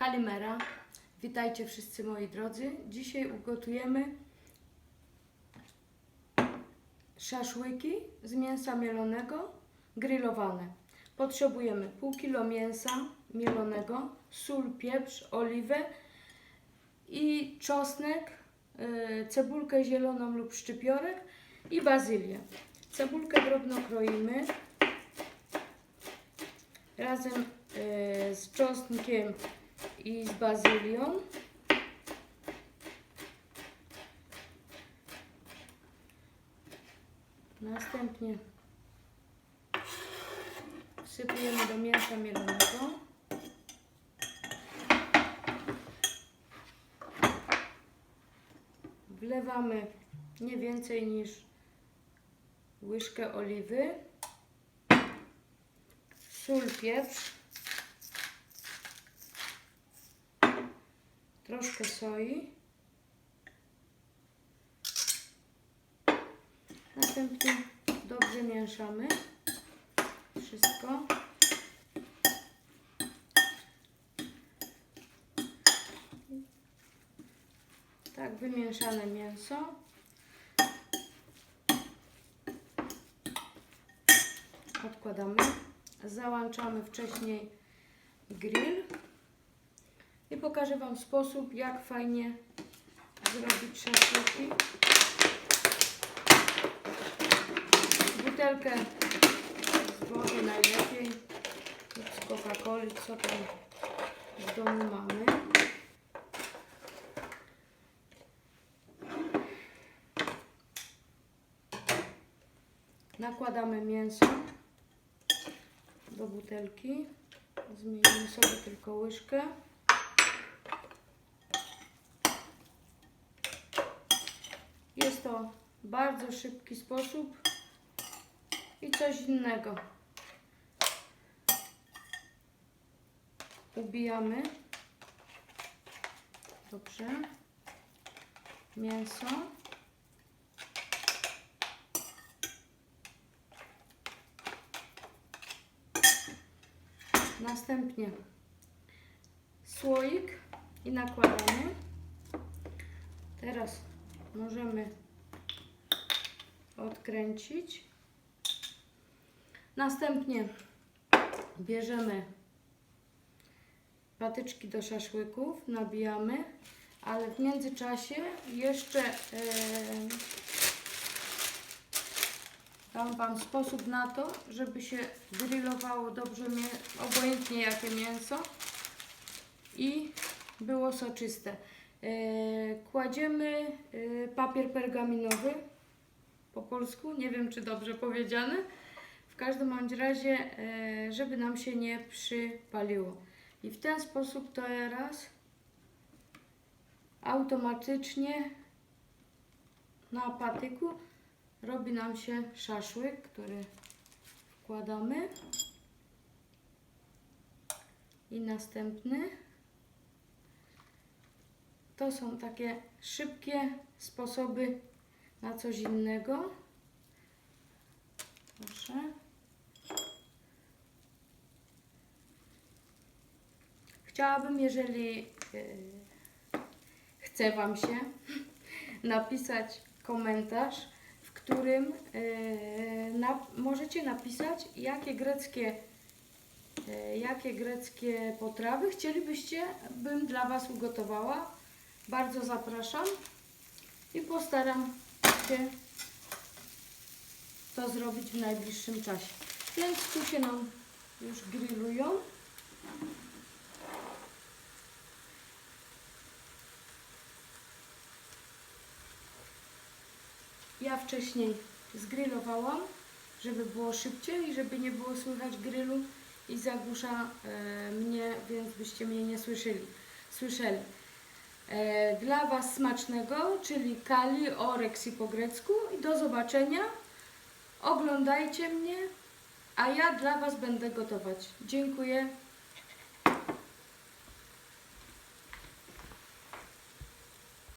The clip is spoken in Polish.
Kalimera. Witajcie wszyscy moi drodzy. Dzisiaj ugotujemy szaszłyki z mięsa mielonego, grillowane. Potrzebujemy pół kilo mięsa mielonego, sól, pieprz, oliwę i czosnek, y, cebulkę zieloną lub szczypiorek i bazylię. Cebulkę drobno kroimy razem y, z czosnkiem i z bazylią. Następnie wsypujemy do mięsa mielonego. Wlewamy nie więcej niż łyżkę oliwy, sól, pieprz, troszkę soi. Następnie dobrze mieszamy wszystko. Tak wymieszane mięso. Odkładamy. Załączamy wcześniej grill. I pokażę Wam sposób, jak fajnie zrobić szaszłyki. Butelkę z wody najlepiej z Coca-Coli, co tam w domu mamy. Nakładamy mięso do butelki. Zmienimy sobie tylko łyżkę. Jest to bardzo szybki sposób i coś innego. Ubijamy dobrze mięso. Następnie słoik i nakładamy. Teraz możemy odkręcić. Następnie bierzemy patyczki do szaszłyków, nabijamy, ale w międzyczasie jeszcze e, dam Wam sposób na to, żeby się grillowało dobrze, obojętnie jakie mięso i było soczyste. E, kładziemy e, papier pergaminowy po polsku, nie wiem czy dobrze powiedziane. W każdym bądź razie, e, żeby nam się nie przypaliło. I w ten sposób teraz automatycznie na patyku robi nam się szaszłyk, który wkładamy. I następny. To są takie szybkie sposoby na coś innego. Proszę. Chciałabym, jeżeli yy, chce Wam się, napisać komentarz, w którym yy, na, możecie napisać, jakie greckie, yy, jakie greckie potrawy chcielibyście, bym dla Was ugotowała. Bardzo zapraszam i postaram się to zrobić w najbliższym czasie. Więc tu się nam już grillują. Ja wcześniej zgrillowałam, żeby było szybciej i żeby nie było słychać grillu i zagłusza e, mnie, więc byście mnie nie słyszeli. słyszeli. E, dla Was smacznego, czyli kali, oreksi po grecku i do zobaczenia. Oglądajcie mnie, a ja dla Was będę gotować. Dziękuję.